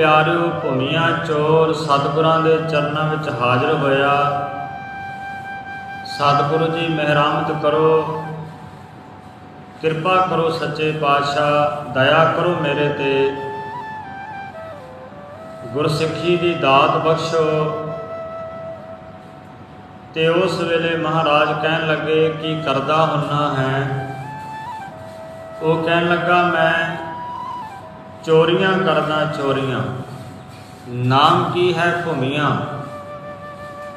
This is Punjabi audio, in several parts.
ਪਿਆਰਿਓ ਭੂਮੀਆਂ ਚੋਰ, ਸਤਿਗੁਰਾਂ ਦੇ ਚਰਨਾਂ ਵਿੱਚ ਹਾਜ਼ਰ ਹੋਇਆ। ਸਤਿਗੁਰੂ ਜੀ, ਮਿਹਰਮਤ ਕਰੋ। ਕਿਰਪਾ ਕਰੋ ਸੱਚੇ ਪਾਤਸ਼ਾਹ, ਦਇਆ ਕਰੋ ਮੇਰੇ ਤੇ। ਗੁਰਸਿੱਖੀ ਦੀ ਦਾਤ ਬਖਸ਼ੋ। ਤੇ ਉਸ ਵੇਲੇ ਮਹਾਰਾਜ ਕਹਿਣ ਲੱਗੇ, ਕੀ ਕਰਦਾ ਹੁੰਨਾ ਹੈ? ਉਹ ਕਹਿਣ ਲੱਗਾ, ਮੈਂ ਚੋਰੀਆਂ ਕਰਦਾ ਚੋਰੀਆਂ। ਨਾਮ ਕੀ ਹੈ ਭੂਮੀਆਂ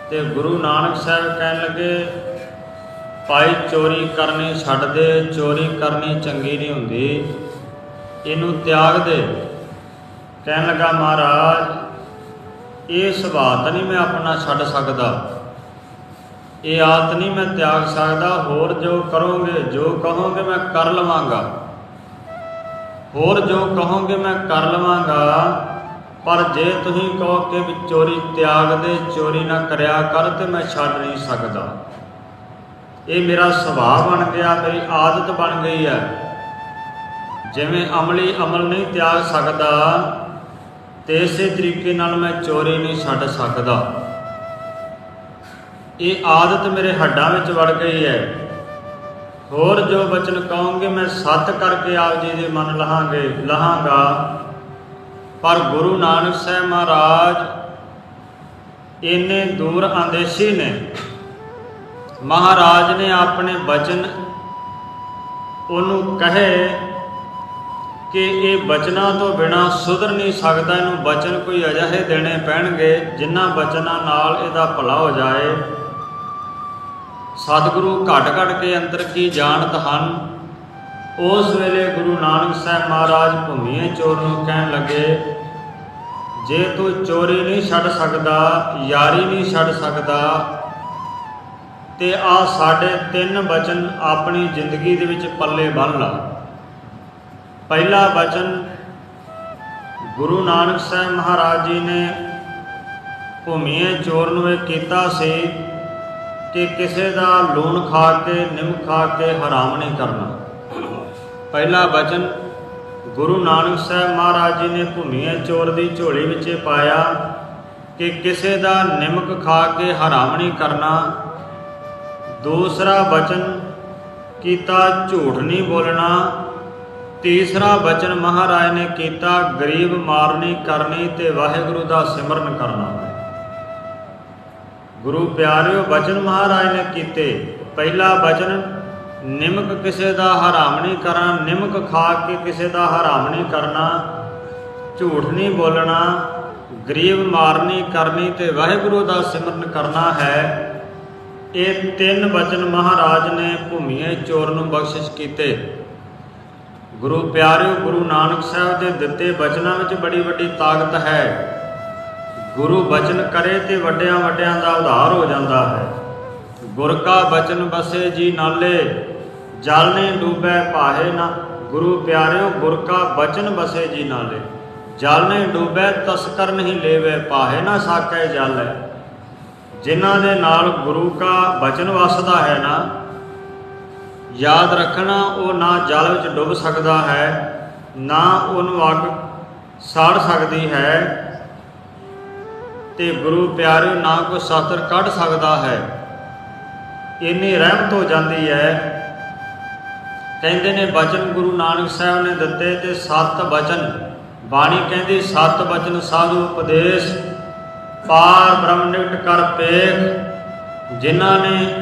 ਤੇ ਗੁਰੂ ਨਾਨਕ ਸਾਹਿਬ ਕਹਿਣ ਲੱਗੇ, ਭਾਈ ਚੋਰੀ ਕਰਨੀ ਛੱਡ ਦੇ, ਚੋਰੀ ਕਰਨੀ ਚੰਗੀ ਨਹੀਂ ਹੁੰਦੀ। ਇਹਨੂੰ ਤਿਆਗ ਦੇ। ਕਹਿਣ ਲੱਗਾ, ਮਹਾਰਾਜ, ਇਹ ਸੁਭਾਅ ਤਾਂ ਨਹੀਂ ਮੈਂ ਆਪਣਾ ਛੱਡ ਸਕਦਾ। ਇਹ ਆਦਤ ਨਹੀਂ ਮੈਂ ਤਿਆਗ ਸਕਦਾ। ਹੋਰ ਜੋ ਕਰੋਗੇ, ਜੋ ਕਹੋਗੇ ਮੈਂ ਕਰ ਲਵਾਂਗਾ। ਹੋਰ ਜੋ ਕਹੋਗੇ ਮੈਂ ਕਰ ਲਵਾਂਗਾ, ਪਰ ਜੇ ਤੁਸੀਂ ਕਹੋ ਕਿ ਵੀ ਚੋਰੀ ਤਿਆਗ ਦੇ, ਚੋਰੀ ਨਾ ਕਰਿਆ ਕਰ ਤੇ ਮੈਂ ਛੱਡ ਨਹੀਂ ਸਕਦਾ। ਇਹ ਮੇਰਾ ਸੁਭਾਅ ਬਣ ਗਿਆ, ਮੇਰੀ ਆਦਤ ਬਣ ਗਈ ਹੈ। ਜਿਵੇਂ ਅਮਲੀ ਅਮਲ ਨਹੀਂ ਤਿਆਗ ਸਕਦਾ, ਤੇ ਇਸੇ ਤਰੀਕੇ ਨਾਲ ਮੈਂ ਚੋਰੀ ਨਹੀਂ ਛੱਡ ਸਕਦਾ। ਇਹ ਆਦਤ ਮੇਰੇ ਹੱਡਾਂ ਵਿੱਚ ਵੜ ਗਈ ਹੈ। ਹੋਰ ਜੋ ਬਚਨ ਕਹੋਗੇ, ਮੈਂ ਸੱਤ ਕਰਕੇ ਆਪ ਜੀ ਦੇ ਮਨ ਲਹਾਂਗੇ, ਲਹਾਂਗਾ। ਪਰ ਗੁਰੂ ਨਾਨਕ ਸਾਹਿਬ ਮਹਾਰਾਜ ਇੰਨੇ ਦੂਰ ਅੰਦੇਸ਼ੀ ਨੇ। ਮਹਾਰਾਜ ਨੇ ਆਪਣੇ ਬਚਨ ਉਹਨੂੰ ਕਹੇ ਕਿ ਇਹ ਬਚਨਾਂ ਤੋਂ ਬਿਨਾ ਸੁਧਰ ਨਹੀਂ ਸਕਦਾ, ਇਹਨੂੰ ਬਚਨ ਕੋਈ ਅਜਿਹੇ ਦੇਣੇ ਪੈਣਗੇ ਜਿਨ੍ਹਾਂ ਬਚਨਾਂ ਨਾਲ ਇਹਦਾ ਭਲਾ ਹੋ ਜਾਏ। ਸਤਿਗੁਰੂ ਘਟ ਘਟ ਕੇ ਅੰਦਰ ਕੀ ਜਾਣਤ ਹਨ? ਉਸ ਵੇਲੇ ਗੁਰੂ ਨਾਨਕ ਸਾਹਿਬ ਮਹਾਰਾਜ ਭੂਮੀਏ ਚੋਰ ਨੂੰ ਕਹਿਣ ਲੱਗੇ, ਜੇ ਤੂੰ ਚੋਰੀ ਨਹੀਂ ਛੱਡ ਸਕਦਾ, ਯਾਰੀ ਨਹੀਂ ਛੱਡ ਸਕਦਾ, ਤੇ ਆ ਸਾਡੇ ਤਿੰਨ ਬਚਨ ਆਪਣੀ ਜ਼ਿੰਦਗੀ ਦੇ ਵਿੱਚ ਪੱਲੇ ਬੰਨ ਲਾ। ਪਹਿਲਾ ਬਚਨ, ਗੁਰੂ ਨਾਨਕ ਸਾਹਿਬ ਮਹਾਰਾਜ ਜੀ ਨੇ ਭੂਮੀਏ ਚੋਰ ਨੂੰ ਇਹ ਕੀਤਾ ਸੀ ਕਿ ਕਿਸੇ ਦਾ ਲੂਣ ਖਾ ਕੇ, ਨਿੰਮ ਖਾ ਕੇ ਹਰਾਮ ਨਹੀਂ ਕਰਨਾ। ਪਹਿਲਾ ਬਚਨ, ਗੁਰੂ ਨਾਨਕ ਸਾਹਿਬ ਮਹਾਰਾਜ ਜੀ ਨੇ ਭੂਮੀਏ ਚੋਰ ਦੀ ਝੋਲੀ ਵਿੱਚ ਪਾਇਆ ਕਿ ਕਿਸੇ ਦਾ ਨਿਮਕ ਖਾ ਕੇ ਹਰਾਮ ਨਹੀਂ ਕਰਨਾ। ਦੂਸਰਾ ਬਚਨ, ਕੀਤਾ ਝੂਠ ਨਹੀਂ ਬੋਲਣਾ। ਤੀਸਰਾ ਬਚਨ ਮਹਾਰਾਜ ਨੇ ਕੀਤਾ, ਗਰੀਬ ਮਾਰਨੀ ਕਰਨੀ ਤੇ ਵਾਹਿਗੁਰੂ ਦਾ ਸਿਮਰਨ ਕਰਨਾ। ਗੁਰੂ ਪਿਆਰਿਓ ਬਚਨ ਮਹਾਰਾਜ ਨੇ ਕੀਤੇ। ਪਹਿਲਾ ਬਚਨ, ਨਿਮਕ ਕਿਸੇ ਦਾ ਹਰਾਮ ਨਹੀਂ ਕਰਨਾ, ਨਿਮਕ ਖਾ ਕੇ ਕਿਸੇ ਦਾ ਹਰਾਮ ਨਹੀਂ ਕਰਨਾ, ਝੂਠ ਨਹੀਂ ਬੋਲਣਾ, ਗਰੀਬ ਮਾਰਨੀ, ਕਰਨੀ ਤੇ ਵਾਹਿਗੁਰੂ ਦਾ ਸਿਮਰਨ ਕਰਨਾ ਹੈ। ਇਹ ਤਿੰਨ ਬਚਨ ਮਹਾਰਾਜ ਨੇ ਭੂਮੀਏ ਚੋਰ ਨੂੰ ਬਖਸ਼ਿਸ਼ ਕੀਤੇ। ਗੁਰੂ ਪਿਆਰਿਓ ਗੁਰੂ ਨਾਨਕ ਸਾਹਿਬ ਦੇ ਦਿੱਤੇ ਬਚਨਾਂ ਵਿੱਚ ਬੜੀ ਵੱਡੀ ਤਾਕਤ ਹੈ। ਗੁਰੂ ਬਚਨ ਕਰੇ ਤੇ ਵੱਡਿਆਂ ਵੱਡਿਆਂ ਦਾ ਉਧਾਰ ਹੋ ਜਾਂਦਾ ਹੈ। ਗੁਰ ਕਾ ਬਚਨ ਬਸੇ ਜੀ ਨਾਲੇ, ਜਲ ਨੇ ਡੂਬੈ ਭਾਹੇ ਨਾ। ਗੁਰੂ ਪਿਆਰਿਓ, ਗੁਰ ਕਾ ਬਚਨ ਬਸੇ ਜੀ ਨਾਲੇ, ਜਲ ਨੇ ਡੂਬੈ ਤਸਕਰ ਨਹੀਂ ਲੇਵੇ ਪਾਹੇ ਨਾ ਸਾਕੈ ਜਲ ਹੈ। ਜਿਨ੍ਹਾਂ ਦੇ ਨਾਲ ਗੁਰੂ ਕਾ ਬਚਨ ਵਸਦਾ ਹੈ ਨਾ, ਯਾਦ ਰੱਖਣਾ ਉਹ ਨਾ ਜਲ ਵਿੱਚ ਡੁੱਬ ਸਕਦਾ ਹੈ, ਨਾ ਉਹਨੂੰ ਅੱਗ ਸਾੜ ਸਕਦੀ ਹੈ। ਤੇ ਗੁਰੂ ਪਿਆਰਿਓ, ਨਾ ਕੋ ਸਾਤਰ ਕੱਢ ਸਕਦਾ ਹੈ। ਇੰਨੀ ਰਹਿਮਤ ਹੋ ਜਾਂਦੀ ਹੈ। ਕਹਿੰਦੇ ਨੇ, ਬਚਨ ਗੁਰੂ ਨਾਨਕ ਸਾਹਿਬ ਨੇ ਦਿੱਤੇ ਤੇ ਸੱਤ ਬਚਨ। ਬਾਣੀ ਕਹਿੰਦੀ, ਸੱਤ ਬਚਨ ਸਾਧੂ ਉਪਦੇਸ਼, ਪਾਰ ਬ੍ਰਹਮ ਨਿਕਟ ਕਰ ਪੇਖ। ਜਿਨ੍ਹਾਂ ਨੇ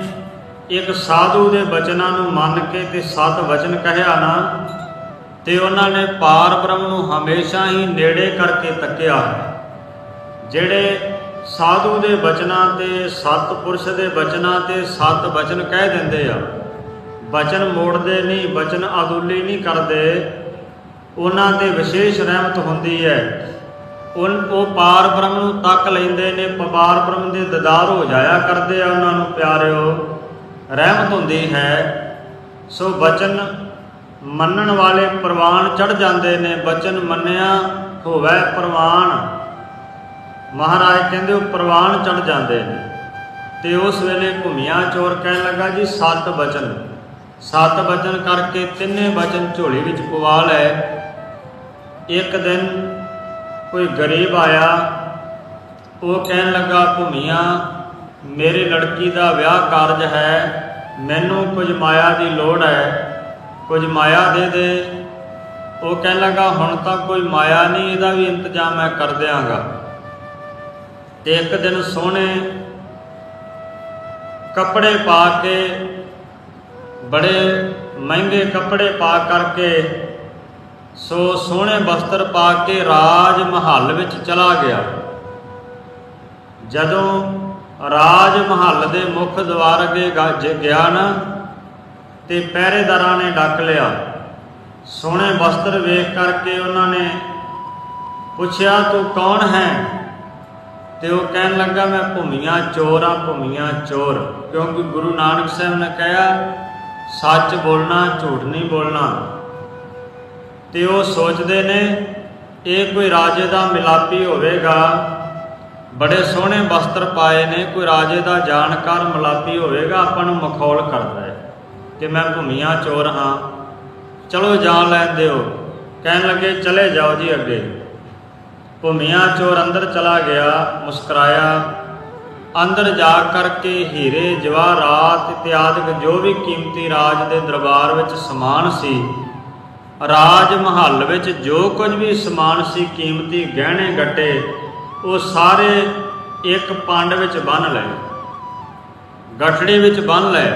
ਇੱਕ ਸਾਧੂ ਦੇ ਬਚਨਾਂ ਨੂੰ ਮੰਨ ਕੇ ਤੇ ਸੱਤ ਵਚਨ ਕਹਿਆ ਨਾ, ਤੇ ਉਹਨਾਂ ਨੇ ਪਾਰ ਬ੍ਰਹਮ ਨੂੰ ਹਮੇਸ਼ਾ ਹੀ ਨੇੜੇ ਕਰਕੇ ਤੱਕਿਆ ਹੈ। ਜਿਹੜੇ ਸਾਧੂ ਦੇ ਬਚਨਾਂ ਤੇ, ਸਤ ਪੁਰਸ਼ ਦੇ ਬਚਨਾਂ ਤੇ ਸਤ ਬਚਨ ਕਹਿ ਦਿੰਦੇ ਆ, ਬਚਨ ਮੋੜਦੇ ਨਹੀਂ, ਬਚਨ ਅਦੁੱਲੀ ਨਹੀਂ ਕਰਦੇ, ਉਹਨਾਂ ਤੇ ਵਿਸ਼ੇਸ਼ ਰਹਿਮਤ ਹੁੰਦੀ ਹੈ। ਉਹ ਉਹ ਪਾਰ ਬ੍ਰਹਮ ਨੂੰ ਤੱਕ ਲੈਂਦੇ ਨੇ ਪਾਰ ਬ੍ਰਹਮ ਦੇ ਦਿਦਾਰ ਹੋ ਜਾਇਆ ਕਰਦੇ ਆ ਉਹਨਾਂ ਨੂੰ, ਪਿਆਰਿਓ, ਰਹਿਮਤ ਹੁੰਦੀ ਹੈ। ਸੋ ਬਚਨ ਮੰਨਣ ਵਾਲੇ ਪ੍ਰਵਾਨ ਚੜ ਜਾਂਦੇ ਨੇ, ਬਚਨ ਮੰਨਿਆ ਹੋਵੇ ਪ੍ਰਵਾਨ। ਮਹਾਰਾਜ ਕਹਿੰਦੇ ਉਹ ਪ੍ਰਵਾਨ ਚੜ ਜਾਂਦੇ ਨੇ। ਤੇ ਉਸ ਵੇਲੇ ਘੁਮਿਆ ਚੋਰ ਕਹਿਣ ਲੱਗਾ, ਜੀ, ਸੱਤ ਬਚਨ। ਸੱਤ ਬਚਨ ਕਰਕੇ ਤਿੰਨੇ ਬਚਨ ਝੋਲੀ ਵਿੱਚ ਪਵਾ ਲੈ ਇੱਕ ਦਿਨ ਕੋਈ ਗਰੀਬ ਆਇਆ, ਉਹ ਕਹਿਣ ਲੱਗਾ ਭੂਮੀਆਂ ਮੇਰੀ ਲੜਕੀ ਦਾ ਵਿਆਹ ਕਾਰਜ ਹੈ, ਮੈਨੂੰ ਕੁਝ ਮਾਇਆ ਦੀ ਲੋੜ ਹੈ, ਕੁਝ ਮਾਇਆ ਦੇ ਦੇ। ਉਹ ਕਹਿਣ ਲੱਗਾ, ਹੁਣ ਤਾਂ ਕੋਈ ਮਾਇਆ ਨਹੀਂ, ਇਹਦਾ ਵੀ ਇੰਤਜ਼ਾਮ ਮੈਂ ਕਰ ਦਿਆਂਗਾ। ਤੇ ਇੱਕ ਦਿਨ ਸੋਹਣੇ ਕੱਪੜੇ ਪਾ ਕੇ, ਬੜੇ ਮਹਿੰਗੇ ਕੱਪੜੇ ਪਾ ਕਰਕੇ, ਸੋ ਸੋਹਣੇ ਵਸਤਰ ਪਾ ਕੇ ਰਾਜ ਮਹੱਲ ਵਿੱਚ ਚਲਾ ਗਿਆ। ਜਦੋਂ ਰਾਜ ਮਹੱਲ ਦੇ ਮੁੱਖ ਦਵਾਰ ਅੱਗੇ ਗਿਆ ਨਾ, ਤੇ ਪਹਿਰੇਦਾਰਾਂ ਨੇ ਡੱਕ ਲਿਆ। ਸੋਹਣੇ ਵਸਤਰ ਵੇਖ ਕਰਕੇ ਉਹਨਾਂ ਨੇ ਪੁੱਛਿਆ, ਤੂੰ ਕੌਣ ਹੈ? ਤੇ ਉਹ ਕਹਿਣ ਲੱਗਾ, ਮੈਂ ਭੂਮੀਆਂ ਚੋਰ ਆ ਭੂਮੀਆਂ ਚੋਰ। ਕਿਉਂਕਿ ਗੁਰੂ ਨਾਨਕ ਸਾਹਿਬ ਨੇ ਕਿਹਾ, ਸੱਚ ਬੋਲਣਾ, ਝੂਠ ਨਹੀਂ ਬੋਲਣਾ। ਤੇ ਉਹ ਸੋਚਦੇ ਨੇ, ਇਹ ਕੋਈ ਰਾਜੇ ਦਾ ਮਿਲਾਪੀ ਹੋਵੇਗਾ। ਬੜੇ ਸੋਹਣੇ ਵਸਤਰ ਪਾਏ ਨੇ, ਕੋਈ ਰਾਜੇ ਦਾ ਜਾਣਕਾਰ ਮਿਲਾਪੀ ਹੋਵੇਗਾ, ਆਪਾਂ ਨੂੰ ਮਖੌਲ ਕਰਦਾ ਹੈ ਕਿ ਮੈਂ ਭੂਮੀਆਂ ਚੋਰ ਹਾਂ। ਚਲੋ ਜਾਣ ਲੈਣ ਦਿਓ। ਕਹਿਣ ਲੱਗੇ, ਚਲੇ ਜਾਓ ਜੀ ਅੱਗੇ। ਭੂਮੀਆਂ ਚੋਰ ਅੰਦਰ ਚਲਾ ਗਿਆ, ਮੁਸਕਰਾਇਆ। ਅੰਦਰ ਜਾ ਕਰਕੇ ਹੀਰੇ ਜਵਾਹਰਾਤ ਇਤਿਆਦਿਕ ਜੋ ਵੀ ਕੀਮਤੀ ਰਾਜ ਦੇ ਦਰਬਾਰ ਵਿੱਚ ਸਮਾਨ ਸੀ, ਰਾਜ ਮਹੱਲ ਵਿੱਚ ਜੋ ਕੁਝ ਵੀ ਸਮਾਨ ਸੀ, ਕੀਮਤੀ ਗਹਿਣੇ, ਗੱਟੇ, ਉਹ ਸਾਰੇ ਇੱਕ ਪੰਡ ਵਿੱਚ ਬੰਨ ਲਏ। ਗਠੜੀ ਵਿੱਚ ਬੰਨ ਲਏ।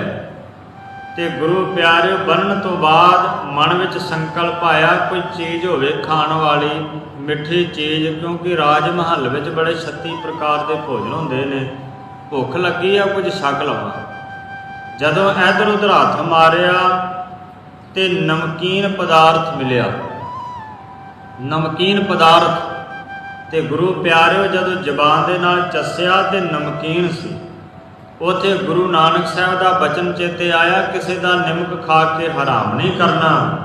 ਤੇ ਗੁਰੂ ਪਿਆਰਿਓ ਬੰਨਣ ਤੋਂ ਬਾਅਦ ਮਨ ਵਿੱਚ ਸੰਕਲਪ ਆਇਆ, ਕੋਈ ਚੀਜ਼ ਹੋਵੇ ਖਾਣ ਵਾਲੀ, ਮਿੱਠੀ ਚੀਜ਼, ਕਿਉਂਕਿ ਰਾਜ ਮਹੱਲ ਵਿੱਚ ਬੜੇ 36 ਪ੍ਰਕਾਰ ਦੇ ਭੋਜਨ ਹੁੰਦੇ ਨੇ। ਭੁੱਖ ਲੱਗੀ ਆ, ਕੁਝ ਛਕ ਲਵਾਂ। ਜਦੋਂ ਇਧਰ ਉਧਰ ਹੱਥ ਮਾਰਿਆ, ਤੇ ਨਮਕੀਨ ਪਦਾਰਥ ਮਿਲਿਆ। ਨਮਕੀਨ ਪਦਾਰਥ ਤੇ ਗੁਰੂ ਪਿਆਰਿਓ ਜਦੋਂ ਜ਼ਬਾਨ ਦੇ ਨਾਲ ਚੱਸਿਆ, ਤੇ ਨਮਕੀਨ ਸੀ। ਉਥੇ ਗੁਰੂ ਨਾਨਕ ਸਾਹਿਬ ਦਾ ਬਚਨ ਚੇਤੇ ਆਇਆ, ਕਿਸੇ ਦਾ ਨਿਮਕ ਖਾ ਕੇ ਹਰਾਮ ਨਹੀਂ ਕਰਨਾ।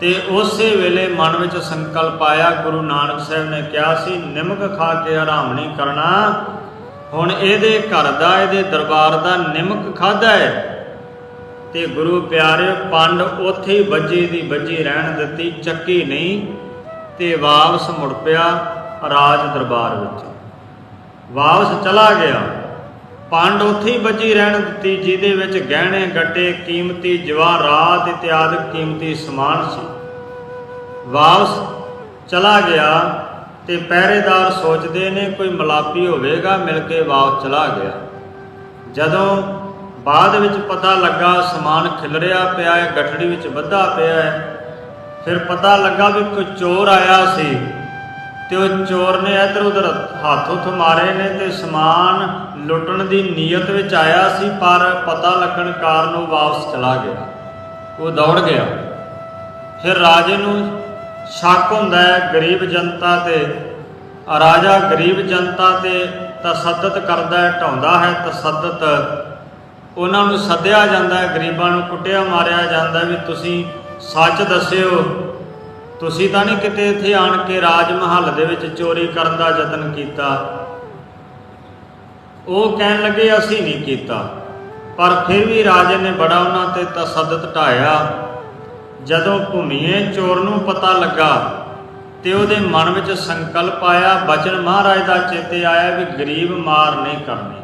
ਤੇ ਉਸੇ ਵੇਲੇ ਮਨ ਵਿੱਚ ਸੰਕਲਪ ਆਇਆ, ਗੁਰੂ ਨਾਨਕ ਸਾਹਿਬ ਨੇ ਕਿਹਾ ਸੀ, ਨਿਮਕ ਖਾ ਕੇ ਹਰਾਮ ਨਹੀਂ ਕਰਨਾ। ਹੁਣ ਇਹਦੇ ਘਰ ਦਾ, ਇਹਦੇ ਦਰਬਾਰ ਦਾ ਨਿਮਕ ਖਾਦਾ ਹੈ। ਤੇ ਗੁਰੂ ਪਿਆਰੇ ਪੰਡ ਉੱਥੇ ਹੀ ਵੱਜੀ ਦੀ ਵੱਜੀ ਰਹਿਣ ਦਿੱਤੀ, ਚੱਕੀ ਨਹੀਂ, ਤੇ ਵਾਪਸ ਮੁੜ ਪਿਆ ਰਾਜ ਦਰਬਾਰ ਵਿੱਚ। ਵਾਪਸ ਚਲਾ ਗਿਆ। ਪੰਡ ਉੱਥੇ ਹੀ ਵੱਜੀ ਰਹਿਣ ਦਿੱਤੀ, ਜਿਹਦੇ ਵਿੱਚ ਗਹਿਣੇ, ਗੱਟੇ, ਕੀਮਤੀ ਜਵਾਹਰਾਤ ਇਤਿਆਦਿ ਕੀਮਤੀ ਸਮਾਨ ਸੀ। ਵਾਪਸ ਚਲਾ ਗਿਆ ਤੇ ਪਹਿਰੇਦਾਰ ਸੋਚਦੇ ਨੇ ਕੋਈ ਮਲਾਪੀ ਹੋਵੇਗਾ, ਮਿਲ ਕੇ ਵਾਪਸ ਚਲਾ ਗਿਆ। ਜਦੋਂ ਬਾਅਦ ਵਿੱਚ ਪਤਾ ਲੱਗਾ ਸਮਾਨ ਖਿਲਰਿਆ ਪਿਆ ਹੈ, ਗਠੜੀ ਵਿੱਚ ਬੱਧਾ ਪਿਆ ਹੈ, ਫਿਰ ਪਤਾ ਲੱਗਾ ਵੀ ਕੋਈ ਚੋਰ ਆਇਆ ਸੀ। ਤੇ ਉਹ ਚੋਰ ਨੇ ਇੱਧਰ ਉੱਧਰ ਹੱਥ ਉੱਥ ਮਾਰੇ ਨੇ ਤੇ ਸਮਾਨ ਲੁੱਟਣ ਦੀ ਨੀਅਤ ਵਿੱਚ ਆਇਆ ਸੀ, ਪਰ ਪਤਾ ਲੱਗਣ ਕਾਰਨ ਉਹ ਵਾਪਸ ਚਲਾ ਗਿਆ। ਉਹ ਦੌੜ ਗਿਆ। ਫਿਰ ਰਾਜੇ ਨੂੰ ਸ਼ੱਕ ਹੁੰਦਾ ਹੈ, ਗਰੀਬ ਜਨਤਾ ਤੇ, ਰਾਜਾ ਗਰੀਬ ਜਨਤਾ ਤੇ ਤਸੱਦਦ ਕਰਦਾ ਹੈ, ਢਾਉਂਦਾ ਹੈ ਤਸੱਦਦ ਉਹਨਾਂ ਨੂੰ ਸੱਦਿਆ ਜਾਂਦਾ ਹੈ, ਗਰੀਬਾਂ ਨੂੰ ਕੁੱਟਿਆ, ਮਾਰਿਆ ਜਾਂਦਾ ਵੀ ਤੁਸੀਂ ਸੱਚ ਦੱਸਿਓ ਤੁਸੀਂ ਤਾਂ ਨਹੀਂ ਕਿਤੇ ਇੱਥੇ ਆਣ ਕੇ ਰਾਜ ਮਹੱਲ ਦੇ ਵਿੱਚ ਚੋਰੀ ਕਰਨ ਦਾ ਯਤਨ ਕੀਤਾ। ਉਹ ਕਹਿਣ ਲੱਗੇ, ਅਸੀਂ ਨਹੀਂ ਕੀਤਾ। ਪਰ ਫਿਰ ਵੀ ਰਾਜੇ ਨੇ ਬੜਾ ਉਹਨਾਂ ਤੇ ਤਸੱਦਦ ਢਾਇਆ। ਜਦੋਂ ਭੂਮੀਏ ਚੋਰ ਨੂੰ ਪਤਾ ਲੱਗਾ ਤੇ ਉਹਦੇ ਮਨ ਵਿੱਚ ਸੰਕਲਪ ਆਇਆ, ਬਚਨ ਮਹਾਰਾਜ ਦਾ ਚੇਤੇ ਆਇਆ ਵੀ ਗਰੀਬ ਮਾਰ ਨਹੀਂ ਕਰਨੀ।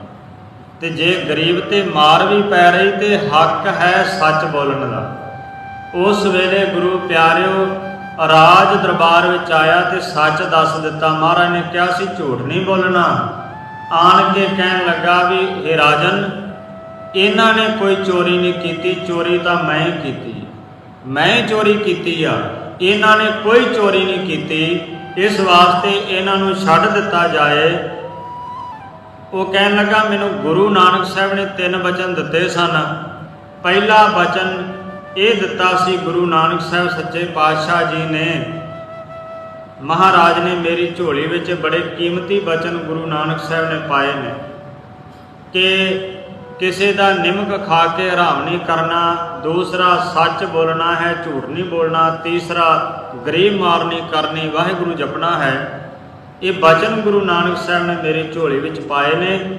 ਤੇ ਜੇ ਗਰੀਬ ਤੇ ਮਾਰ ਵੀ ਪੈ ਰਹੀ ਤੇ ਹੱਕ ਹੈ ਸੱਚ ਬੋਲਣ ਦਾ। ਉਸ ਵੇਲੇ ਗੁਰੂ ਪਿਆਰਿਓ ਰਾਜ ਦਰਬਾਰ ਵਿੱਚ ਆਇਆ ਤੇ ਸੱਚ ਦੱਸ ਦਿੱਤਾ। ਮਹਾਰਾਜ ਨੇ ਕਿਹਾ ਸੀ ਝੂਠ ਨਹੀਂ ਬੋਲਣਾ। ਆਣ ਕੇ ਕਹਿਣ ਲੱਗਾ ਵੀ ਇਹ ਰਾਜਨ, ਇਹਨਾਂ ਨੇ ਕੋਈ ਚੋਰੀ ਨਹੀਂ ਕੀਤੀ। ਚੋਰੀ ਤਾਂ ਮੈਂ ਹੀ ਕੀਤੀ। ਮੈਂ ਹੀ ਚੋਰੀ ਕੀਤੀ ਆ। ਇਹਨਾਂ ਨੇ ਕੋਈ ਚੋਰੀ ਨਹੀਂ ਕੀਤੀ। ਇਸ ਵਾਸਤੇ ਇਹਨਾਂ ਨੂੰ ਛੱਡ ਦਿੱਤਾ ਜਾਏ। ਉਹ ਕਹਿਣ ਲੱਗਾ, ਮੈਨੂੰ ਗੁਰੂ ਨਾਨਕ ਸਾਹਿਬ ਨੇ ਤਿੰਨ ਬਚਨ ਦਿੱਤੇ ਸਨ। ਪਹਿਲਾ ਬਚਨ ਇਹ ਦਿੱਤਾ ਸੀ ਗੁਰੂ ਨਾਨਕ ਸਾਹਿਬ ਸੱਚੇ ਪਾਤਸ਼ਾਹ ਜੀ ਨੇ। ਮਹਾਰਾਜ ਨੇ ਮੇਰੀ ਝੋਲੀ ਵਿੱਚ ਬੜੇ ਕੀਮਤੀ ਬਚਨ ਗੁਰੂ ਨਾਨਕ ਸਾਹਿਬ ਨੇ ਪਾਏ ਨੇ। ਕਿ ਕਿਸੇ ਦਾ ਨਿਮਕ ਖਾ ਕੇ ਹਰਾਮ ਨਹੀਂ ਕਰਨਾ, ਦੂਸਰਾ ਸੱਚ ਬੋਲਣਾ ਹੈ, ਝੂਠ ਨਹੀਂ ਬੋਲਣਾ, ਤੀਸਰਾ ਗਰੀਬ ਮਾਰ ਨਹੀਂ ਕਰਨੀ, ਵਾਹਿਗੁਰੂ ਜਪਣਾ ਹੈ। ਇਹ ਬਚਨ ਗੁਰੂ ਨਾਨਕ ਸਾਹਿਬ ਨੇ ਮੇਰੀ ਝੋਲੀ ਵਿੱਚ ਪਾਏ ਨੇ।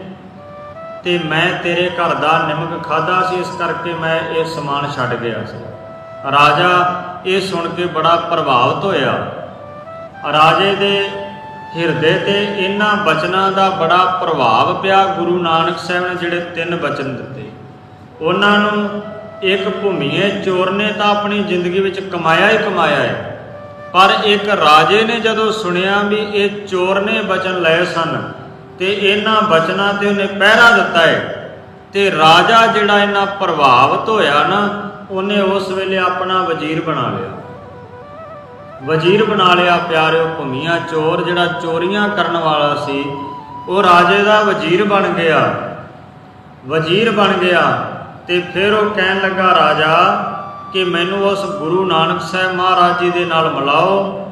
ਤੇ ਮੈਂ ਤੇਰੇ ਘਰ ਦਾ ਨਿਮਕ ਖਾਦਾ ਸੀ, ਇਸ ਕਰਕੇ ਮੈਂ ਇਹ ਸਮਾਨ ਛੱਡ ਗਿਆ ਸੀ। ਰਾਜਾ ਇਹ ਸੁਣ ਕੇ ਬੜਾ ਪ੍ਰਭਾਵਿਤ ਹੋਇਆ। ਰਾਜੇ ਦੇ ਹਿਰਦੇ ਤੇ ਇਹਨਾਂ ਬਚਨਾਂ ਦਾ ਬੜਾ ਪ੍ਰਭਾਵ ਪਿਆ। ਗੁਰੂ ਨਾਨਕ ਸਾਹਿਬ ਨੇ ਜਿਹੜੇ ਤਿੰਨ ਬਚਨ ਦਿੱਤੇ। ਉਹਨਾਂ ਨੂੰ ਇੱਕ ਭੂਮੀਏ ਚੋਰ ਨੇ ਤਾਂ ਆਪਣੀ ਜ਼ਿੰਦਗੀ ਵਿੱਚ ਕਮਾਇਆ ਹੀ ਕਮਾਇਆ ਹੈ। ਪਰ ਇੱਕ ਰਾਜੇ ਨੇ ਜਦੋਂ ਸੁਣਿਆ ਵੀ ਇਹ ਚੋਰ ਨੇ ਬਚਨ ਲਏ ਸਨ ਤੇ ਇਹਨਾਂ ਬਚਨਾਂ ਤੇ ਉਹਨੇ ਪਹਿਰਾ ਦਿੱਤਾ ਹੈ ਤੇ ਰਾਜਾ ਜਿਹੜਾ ਇਹਨਾਂ ਪ੍ਰਭਾਵਿਤ ਹੋਇਆ ਨਾ, ਉਹਨੇ ਉਸ ਵੇਲੇ ਆਪਣਾ ਵਜ਼ੀਰ ਬਣਾ ਲਿਆ। ਵਜ਼ੀਰ ਬਣਾ ਲਿਆ, ਪਿਆਰਿਓ ਭੂਮੀਆਂ, ਚੋਰ ਜਿਹੜਾ ਚੋਰੀਆਂ ਕਰਨ ਵਾਲਾ ਸੀ, ਉਹ ਰਾਜੇ ਦਾ ਵਜ਼ੀਰ ਬਣ ਗਿਆ। ਵਜ਼ੀਰ ਬਣ ਗਿਆ ਤੇ ਫਿਰ ਉਹ ਕਹਿਣ ਲੱਗਾ, ਰਾਜਾ, ਕਿ ਮੈਨੂੰ ਉਸ ਗੁਰੂ ਨਾਨਕ ਸਾਹਿਬ ਮਹਾਰਾਜ ਜੀ ਦੇ ਨਾਲ ਮਿਲਾਓ,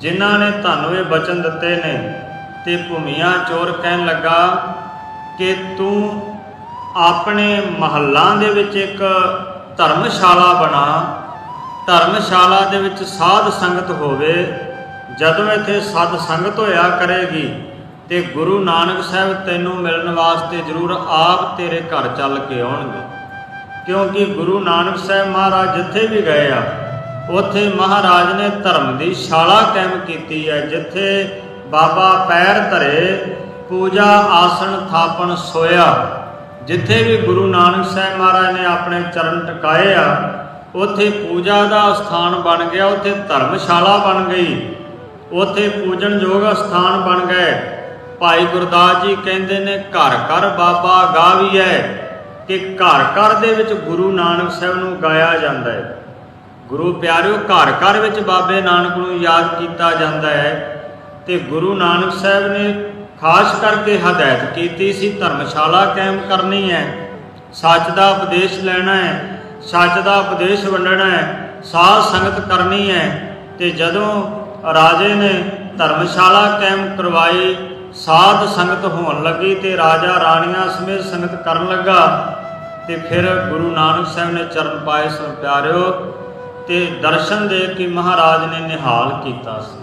ਜਿਨ੍ਹਾਂ ਨੇ ਤੁਹਾਨੂੰ ਇਹ ਬਚਨ ਦਿੱਤੇ ਨੇ। ਤੇ ਭੂਮੀਆਂ ਚੋਰ ਕਹਿਣ ਲੱਗਾ ਕਿ ਤੂੰ ਆਪਣੇ ਮਹੱਲਾਂ ਦੇ ਵਿੱਚ ਇੱਕ ਧਰਮਸ਼ਾਲਾ ਬਣਾ। ਧਰਮਸ਼ਾਲਾ ਦੇ ਵਿੱਚ ਸਾਧ ਸੰਗਤ ਹੋਵੇ। ਜਦੋਂ ਇੱਥੇ ਸਾਧ ਸੰਗਤ ਹੋਇਆ ਕਰੇਗੀ ਤੇ ਗੁਰੂ ਨਾਨਕ ਸਾਹਿਬ ਤੈਨੂੰ ਮਿਲਣ ਵਾਸਤੇ ਜ਼ਰੂਰ ਆਪ ਤੇਰੇ ਘਰ ਚੱਲ ਕੇ ਆਉਣਗੇ। ਕਿਉਂਕਿ ਗੁਰੂ ਨਾਨਕ ਸਾਹਿਬ ਮਹਾਰਾਜ ਜਿੱਥੇ ਵੀ ਗਏ ਆ, ਉੱਥੇ ਮਹਾਰਾਜ ਨੇ ਧਰਮ ਦੀ ਸ਼ਾਲਾ ਕਾਇਮ ਕੀਤੀ ਹੈ, ਜਿੱਥੇ ਬਾਬਾ ਪੈਰ ਧਰੇ, ਪੂਜਾ ਆਸਣ ਥਾਪਣ ਸੋਇਆ। ਜਿੱਥੇ ਵੀ ਗੁਰੂ ਨਾਨਕ ਸਾਹਿਬ ਮਹਾਰਾਜ ਨੇ ਆਪਣੇ ਚਰਨ ਟਿਕਾਏ ਆ, ਉੱਥੇ ਪੂਜਾ ਦਾ ਸਥਾਨ ਬਣ ਗਿਆ, ਉੱਥੇ ਧਰਮਸ਼ਾਲਾ ਬਣ ਗਈ। ਉੱਥੇ ਪੂਜਨਯੋਗ ਸਥਾਨ ਬਣ ਗਏ। ਭਾਈ ਗੁਰਦਾਸ ਜੀ ਕਹਿੰਦੇ ਨੇ, ਘਰ ਘਰ ਬਾਬਾ ਗਾਵੀਐ, ਕਿ ਘਰ ਘਰ ਦੇ ਵਿੱਚ ਗੁਰੂ ਨਾਨਕ ਸਾਹਿਬ ਨੂੰ ਗਾਇਆ ਜਾਂਦਾ ਹੈ। ਗੁਰੂ ਪਿਆਰਿਓ, ਘਰ ਘਰ ਵਿੱਚ ਬਾਬੇ ਨਾਨਕ ਨੂੰ ਯਾਦ ਕੀਤਾ ਜਾਂਦਾ ਹੈ। ਤੇ ਗੁਰੂ ਨਾਨਕ ਸਾਹਿਬ ਨੇ ਖਾਸ ਕਰਕੇ ਹਦਾਇਤ ਕੀਤੀ ਸੀ, ਧਰਮਸ਼ਾਲਾ ਕਾਇਮ ਕਰਨੀ ਹੈ, ਸੱਚ ਦਾ ਉਪਦੇਸ਼ ਲੈਣਾ ਹੈ, ਸੱਚ ਦਾ ਉਪਦੇਸ਼ ਵੰਡਣਾ ਹੈ, ਸਾਧ ਸੰਗਤ ਕਰਨੀ ਹੈ ਤੇ ਜਦੋਂ ਰਾਜੇ ਨੇ ਧਰਮਸ਼ਾਲਾ ਕਾਇਮ ਕਰਵਾਈ, ਸਾਧ ਸੰਗਤ ਹੋਣ ਲੱਗੀ ਤੇ ਰਾਜਾ ਰਾਣੀਆਂ ਸਮੇਤ ਸੰਗਤ ਕਰਨ ਲੱਗਾ ਤੇ ਫਿਰ ਗੁਰੂ ਨਾਨਕ ਸਾਹਿਬ ਨੇ ਚਰਨ ਪਾਏ ਸਨ ਪਿਆਰਿਓ, ਤੇ ਦਰਸ਼ਨ ਦੇ ਕੇ ਮਹਾਰਾਜ ਨੇ ਨਿਹਾਲ ਕੀਤਾ ਸੀ।